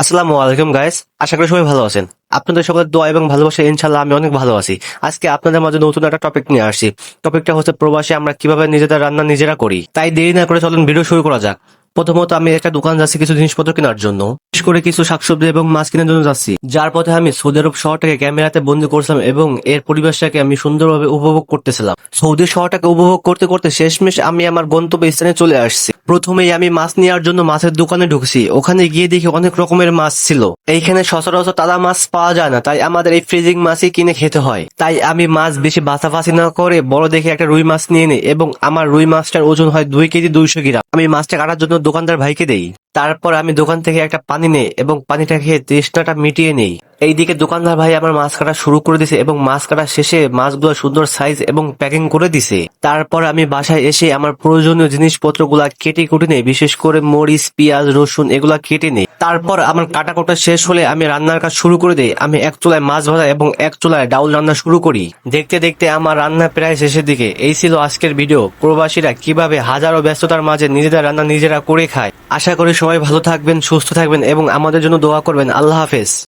আসসালামু আলাইকুম গাইস আশা করি সবাই ভালো আছেন। আপনাদের সকলের দোয়া এবং ভালোবাসা ইনশাল্লাহ আমি অনেক ভালো আছি। আজকে আপনাদের মাঝে নতুন একটা টপিক নিয়ে আসছি। টপিকটা হচ্ছে প্রবাসী আমরা কীভাবে নিজেদের রান্না নিজেরা করি। তাই দেরি না করে চলুন ভিডিও শুরু করা যাক। প্রথমত আমি একটা দোকান যাচ্ছি কিছু জিনিসপত্র কেনার জন্য। বিশেষ করে কিছু শাকসবজি এবং মাছ কেনার জন্য যাচ্ছি। যার পথে আমি সৌদি আরব শহরটাকে ক্যামেরাতে বন্দি করছিলাম এবং এর পরিবেশটাকে আমি সুন্দরভাবে উপভোগ করতেছিলাম। সৌদি শহরটাকে উপভোগ করতে করতে শেষমেশ আমি আমার গন্তব্য স্থানে চলে আসছি। প্রথমেই আমি মাছ নেওয়ার জন্য মাছের দোকানে ঢুকছি। ওখানে গিয়ে দেখি অনেক রকমের মাছ ছিল। এইখানে সচরাচর তাজা মাছ পাওয়া যায় না, তাই আমাদের এই ফ্রিজিং মাছই কিনে খেতে হয়। তাই আমি মাছ বেশি বাছাবাছি না করে বড় দেখে একটা রুই মাছ নিয়ে নিই এবং আমার রুই মাছটার ওজন হয় দুই কেজি দুইশো গ্রাম। আমি মাছটা কাটার জন্য দোকানদার ভাইকে দেই। তারপর আমি দোকান থেকে একটা পানি নেই এবং পানিটা খেয়ে তৃষ্ণাটা মিটিয়ে নেই। এইদিকে দোকানদার ভাই আমার মাছ কাটা শুরু করে দিছে এবং মাছ কাটা শেষে মাছগুলো সুন্দর সাইজ এবং প্যাকিং করে দিছে। তারপর আমি বাসায় এসে আমার প্রয়োজনীয় জিনিসপত্রগুলা কেটে কুটে নেই, বিশেষ করে মরিচ, পেঁয়াজ, রসুন এগুলা কেটে নেই। তারপর আমার কাটা কোটা শেষ হলে আমি রান্নার কাজ শুরু করে দেই। আমি এক চুলায় মাছ ভাজা এবং এক চুলায় ডাউল রান্না শুরু করি। দেখতে দেখতে আমার রান্না প্রায় শেষের দিকে। এই ছিল আজকের ভিডিও প্রবাসীরা কীভাবে হাজারো ব্যস্ততার মাঝে নিজেদের রান্না নিজেরা করে খায়। আশা করি সবাই ভালো থাকবেন, সুস্থ থাকবেন এবং আমাদের জন্য দোয়া করবেন। আল্লাহ হাফেজ।